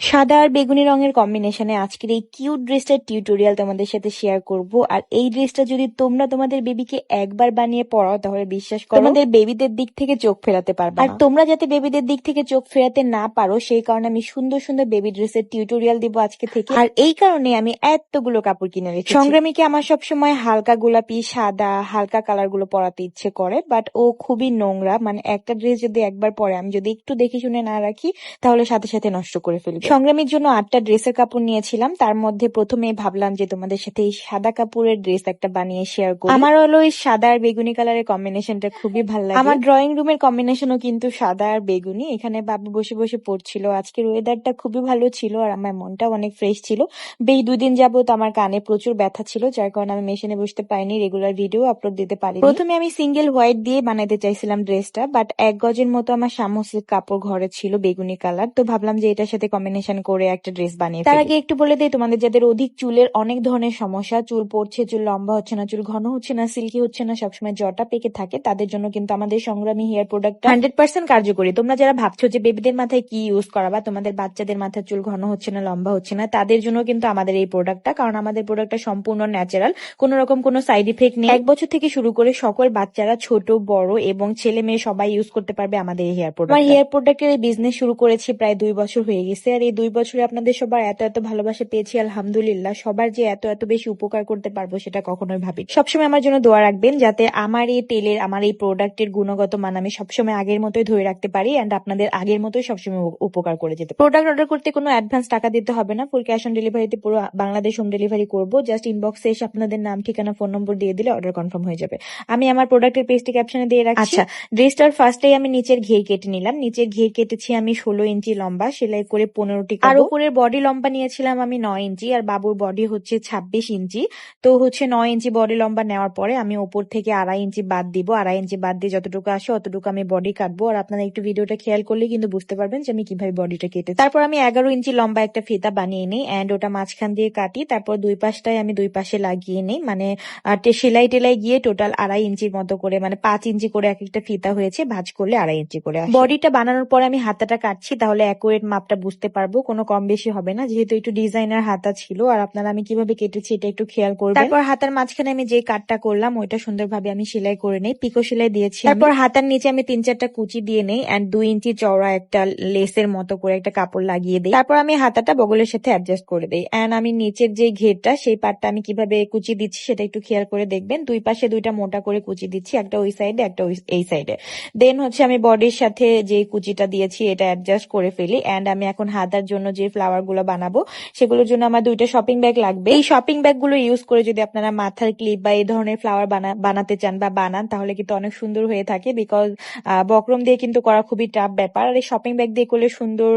সাদা আর বেগুনি রঙের কম্বিনেশনে আজকের এই কিউট ড্রেসটার টিউটোরিয়াল তোমাদের সাথে শেয়ার করব। আর এই ড্রেসটা যদি তোমরা তোমাদের বেবিকে একবার বানিয়ে পড়াও তাহলে বিশ্বাস করো তোমাদের বেবিদের দিক থেকে চোখ ফেরাতে পারবে আর তোমরা যাতে বেবিদের দিক থেকে চোখ ফেরাতে না পারো সেই কারণে আমি সুন্দর সুন্দর বেবি ড্রেসের টিউটোরিয়াল দিব আজকে থেকে। আর এই কারণে আমি এতগুলো কাপড় কিনে রেখেছি। সংগ্রামীকে আমার সবসময় হালকা গোলাপি সাদা হালকা কালারগুলো পরাতে ইচ্ছে করে বাট ও খুবই নোংরা। মানে একটা ড্রেস যদি একবার পরে আমি যদি একটু দেখে শুনে না রাখি তাহলে সাথে সাথে নষ্ট করে ফেলবে। সংগ্রামীর জন্য আটটা ড্রেসের কাপড় নিয়েছিলাম। তার মধ্যে প্রথমে ভাবলাম যে তোমাদের সাথে এই সাদা কাপড়ের ড্রেস একটা বানিয়ে শেয়ার করি। আমার হলো এই সাদা আর বেগুনি কালারের কম্বিনেশনটা খুবই ভালো লাগে। আমার ড্রয়িং রুমের কম্বিনেশনও কিন্তু সাদা আর বেগুনি। এখানে বাবু বসে বসে পড়ছিল। আজকের ওয়েদারটা খুবই ভালো ছিল আর আমার মনটা অনেক ফ্রেশ ছিল। বেশ দুদিন যাবত আমার কানে প্রচুর ব্যথা ছিল যার কারণে আমি মেশিনে বসতে পারিনি রেগুলার ভিডিও আপলোড দিতে পারি প্রথমে আমি সিঙ্গেল হোয়াইট দিয়ে বানাতে চাইছিলাম ড্রেসটা বাট এক গজের মতো আমার সামসিক কাপড় ঘরে ছিল বেগুনি কালার তো ভাবলাম যে এটার সাথে কম্বিনেশন করে একটা ড্রেস বানিয়ে তার আগে একটু বলে দিই তোমাদের যাদের অধিক চুলের অনেক ধরনের সমস্যা চুল পড়ছে চুল লম্বা হচ্ছে না চুল ঘন হচ্ছে না সিল্কি হচ্ছে না সবসময় জটা পেকে থাকে তাদের জন্য কিন্তু আমাদের সংগ্রামী হেয়ার প্রোডাক্ট হান্ড্রেড পার্সেন্ট কার্যকরী। তোমরা যারা ভাবছ যে বেবিদের মাথায় কি ইউজ করাবা তোমাদের বাচ্চাদের মাথায় চুল ঘন হচ্ছে না লম্বা হচ্ছে না তাদের জন্য কিন্তু আমাদের এই প্রোডাক্টটা কারণ আমাদের প্রোডাক্টটা সম্পূর্ণ ন্যাচারাল কোন রকম কোনো সাইড ইফেক্ট নেই। এক বছর থেকে শুরু করে সকল বাচ্চারা ছোট বড় এবং ছেলে মেয়ে সবাই ইউজ করতে পারবে আমাদের এই হেয়ার প্রোডাক্ট হেয়ার প্রোডাক্টের এই বিজনেস শুরু করেছি প্রায় দুই বছর হয়ে গেছে আর এই দুই বছরে আপনাদের সবার এত এত ভালোবাসা পেয়েছি আলহামদুলিল্লাহ। সবার যে এত এত বেশি উপকার করতে পারব সেটা কখনোই ভাবি সবসময় আমার জন্য দোয়া রাখবেন যাতে আমার এই তেলের আমার এই প্রোডাক্টের গুণগত মান আমি সবসময় আগের মতোই ধরে রাখতে পারি অ্যান্ড আপনাদের আগের মতোই সবসময় উপকার করে যেতে প্রোডাক্ট অর্ডার করতে কোনো অ্যাডভান্স টাকা দিতে হবে না। ফুল ক্যাশ অন ডেলিভারিতে পুরো বাংলাদেশ হোম ডেলিভারি করব। জাস্ট ইনবক্সে এসে আপনাদের নাম ঠিকানা ফোন নম্বর দিয়ে দিলে অর্ডার কনফার্ম হয়ে যাবে। আমি আমার প্রোডাক্টের পেজটি ক্যাপশনে দিয়ে রাখছি। আচ্ছা। ড্রেসটার ফার্স্টেই আমি নিচের ঘের কেটে নিলাম। নিচের ঘের কেটেছি আমি ষোলো ইঞ্চি লম্বা সেলাই করে পনেরোটি আর উপরের বডি লম্বা নিয়েছিলাম আমি নয় ইঞ্চি আর বাবুর বডি হচ্ছে ছাব্বিশ ইঞ্চি। তো হচ্ছে নয় ইঞ্চি বডি লম্বা নেওয়ার পরে আমি ওপর থেকে আড়াই ইঞ্চি বাদ দিব। আড়াই ইঞ্চি বাদ দিয়ে যতটুকু আসে অতটুকু আমি বডি কাটবো। আর আপনারা একটু ভিডিওটা খেয়াল করলে কিন্তু বুঝতে পারবেন যে আমি কীভাবে বডিটা কেটে তারপর আমি এগারো ইঞ্চি লম্বা একটা ফিতা বানিয়ে নিই অ্যান্ড ওটা মাঝখান দিয়ে কাটি। তারপর দুই পাশটায় আমি দুই পাশে লাগিয়ে নিই। মানে সেলাই টেলাই গিয়ে টোটাল আড়াই ইঞ্চির মতো করে মানে পাঁচ ইঞ্চি করে এক একটা ফিতা হয়েছে ভাজ করলে আড়াই ইঞ্চি করে বডিটা বানানোর পর আমি হাতাটা কাটছি তাহলে অ্যাকুরেট মাপটা বুঝতে পারব কোনো কম বেশি হবে না। যেহেতু একটু ডিজাইনার হাতা ছিল আর আপনারা আমি কীভাবে কেটেছি এটা একটু খেয়াল করবেন। তারপর হাতার মাঝখানে আমি যে কাটটা করলাম ওইটা সুন্দরভাবে আমি সেলাই করে নেই। পিকো সেলাই দিয়েছি তারপর হাতার নিচে আমি তিন চারটা কুচি দিয়ে নেই অ্যান্ড দুই ইঞ্চি চওড়া একটা লেসের মতো করে একটা কাপড় লাগিয়ে দিই। তারপর আমি হাতাটা বগলের সাথে অ্যাডজাস্ট করে দিই। অ্যান্ড আমি নিচের যে ঘেরটা সেই পাটটা আমি কীভাবে কুচি দিচ্ছি সেটা একটু খেয়াল করে দেখবেন। দুই পাশে দুইটা মোটা করে কুচি দিচ্ছি একটা ওই সাইডে একটা এই সাইডে দেন হচ্ছে আমি বডির সাথে যে কুচিটা দিয়েছি এটা অ্যাডজাস্ট করে ফেলি। অ্যান্ড আমি এখন হাতার জন্য যে ফ্লাওয়ারগুলো বানাবো, সেগুলোর জন্য আমার দুইটা শপিং ব্যাগ লাগবে। এই শপিং ব্যাগগুলো ইউজ করে যদি আপনারা মাথার ক্লিপ বা এই ধরনের ফ্লাওয়ার বানাতে চান বা বানান, তাহলে কিন্তু অনেক সুন্দর হয়ে থাকে বিকজ বক্রম দিয়ে কিন্তু করা খুবই টাফ ব্যাপার। আর এই শপিং ব্যাগ দিয়ে করলে সুন্দর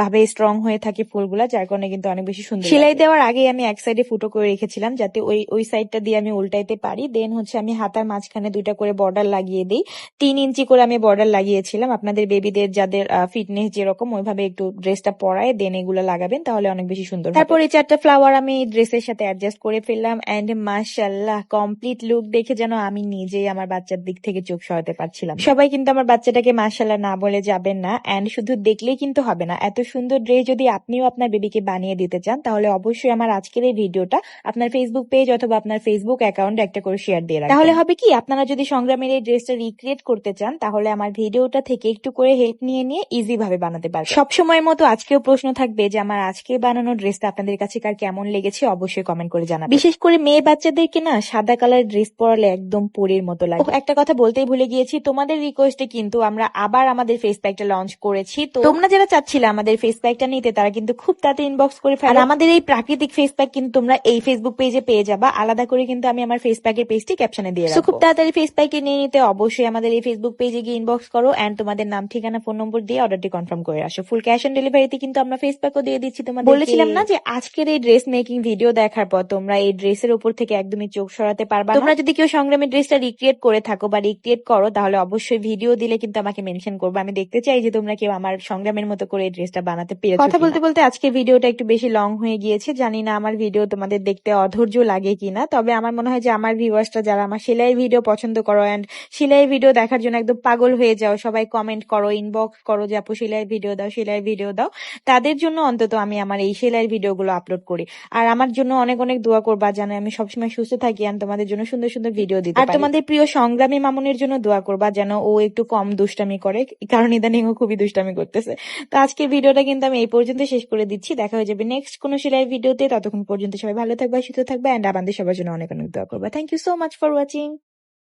ভাবে স্ট্রং হয়ে থাকে ফুলগুলা, যার কারণে কিন্তু অনেক বেশি সুন্দর সেলাই দেওয়ার আগে আমি এক সাইডে ফুটো করে রেখেছিলাম যাতে ওই ওই সাইডটা দিয়ে আমি উল্টাইতে পারি। দেন হচ্ছে আমি হাতার মাঝখানে দুইটা করে বর্ডার লাগিয়ে দিই। তিন ইঞ্চি করে আমি বর্ডার লাগিয়েছিলাম। আপনাদের বেবিদের যাদের ফিটনেস যেরকম, ওইভাবে একটু ড্রেসটা পরায় দেন এগুলো লাগাবেন তাহলে অনেক বেশি সুন্দর তারপর এই চারটা ফ্লাওয়ার আমি ড্রেসের সাথে অ্যাডজাস্ট করে ফেললাম অ্যান্ড মাশাল্লাহ কমপ্লিট লুক দেখে যেন আমি নিজেই আমার বাচ্চার দিক থেকে চোখ সরাতে পারছিলাম। সবাই কিন্তু আমার বাচ্চাটাকে মাশাল্লাহ না বলে যাবেন না অ্যান্ড শুধু দেখলেই কিন্তু হবে না। এত সুন্দর ড্রেস যদি আপনিও আপনার বেবিকে বানিয়ে দিতে চান তাহলে অবশ্যই আমার আজকের এই ভিডিওটা আপনার ফেসবুক পেজ অথবা আপনার ফেসবুক অ্যাকাউন্টে একটা করে শেয়ার দিয়ে রাখবেন। তাহলে হবে কি আপনারা যদি সংগ্রামের এই ড্রেসটা রিক্রিয়েট করতে চান তাহলে আমার ভিডিওটা থেকে একটু করে হেল্প নিয়ে নিয়ে ইজি ভাবে বানাতে পারবেন। সব সময় মতো আজকেও প্রশ্ন থাকবে যে আমার আজকে বানানো ড্রেসটা আপনাদের কাছে কার কেমন লেগেছে অবশ্যই কমেন্ট করে জানাবেন। বিশেষ করে মেয়ে বাচ্চাদেরকে না সাদা কালার ড্রেস পরালে একদম পরীর মতো লাগে। একটা কথা বলতেই ভুলে গিয়েছি তোমাদের রিকোয়েস্টে কিন্তু আমরা আবার আমাদের ফেস প্যাকটা লঞ্চ করেছি তো তোমরা যারা চাচ্ছিলে আমাদের ফেস প্যাকটা নিতে তারা কিন্তু খুব তাড়াতাড়ি ইনবক্স করে ফেলে। আমাদের এই প্রাকৃতিক ফেস প্যাক কিন্তু তোমরা এই ফেসবুক পেজে পেয়ে যাবা। আলাদা করে কিন্তু আমি আমার ফেস প্যাকের পেজটি ক্যাপশনে দিয়ে রাখব। খুব তাড়াতাড়ি ফেস প্যাকে নিয়ে নিতে অবশ্যই আমাদের এই ফেসবুক পেজে গিয়ে ইনবক্স করো এন্ড তোমাদের নাম ঠিকানা ফোন নম্বর দিয়ে অর্ডারটি কনফার্ম করে আসো। ফুল ক্যাশ অন ডেলিভারিতে কিন্তু আমরা ফেস প্যাকও দিয়ে দিচ্ছি তোমাদের বলেছিলাম না যে আজকের এই ড্রেস মেকিং ভিডিও দেখার পর তোমরা এই ড্রেসের উপর থেকে একদমই চোখ সরাতে পারবা তোমরা যদি কেউ সংগ্রামী ড্রেসটা রিক্রিয়েট করে থাকো বা রিক্রিয়েট করো তাহলে অবশ্যই ভিডিও দিলে কিন্তু আমাকে মেনশন করব। আমি দেখতে চাই যে তোমরা কেউ আমার সংগ্রামের মতো করে এই ড্রেসটা বানাতে পেরেছ কথা বলতে বলতে আজকে ভিডিওটা একটু বেশি লং হয়ে গিয়েছে। জানি না আমার ভিডিও তোমাদের দেখতে অধৈর্য লাগে কিনা তবে আমার মনে হয় যে আমার ভিউয়ার্সটা যারা আমার সেলাই ভিডিও পছন্দ করো অ্যান্ড সেলাই ভিডিও দেখার জন্য একদম পাগল হয়ে যাও। সবাই কমেন্ট করো ইনবক্স করো যে আপু সেলাই ভিডিও দাও সেলাই ভিডিও দাও। তাদের জন্য অন্তত আমি আমার এই সেলাইয়ের ভিডিওগুলো আপলোড করি। আর আমার জন্য অনেক অনেক দোয়া করবা যেন আমি সবসময় সুস্থ থাকি আর তোমাদের জন্য সুন্দর সুন্দর ভিডিও দিতে আর তোমাদের প্রিয় সংগ্রামী মামুনের জন্য দোয়া করবা যেন ও একটু কম দুষ্টামি করে কারণ ইদানিং ও খুবই দুষ্টামি করতেছে। তো আজকের ভিডিওটা কিন্তু আমি এই পর্যন্ত শেষ করে দিচ্ছি। দেখা হয়ে যাবে নেক্সট কোনো সেলাই ভিডিওতে। ততক্ষণ পর্যন্ত সবাই ভালো থাকবে সুস্থ থাকবে অ্যান্ড আমাদের সবার জন্য অনেক অনেক দোয়া করবা। Thank you so much for watching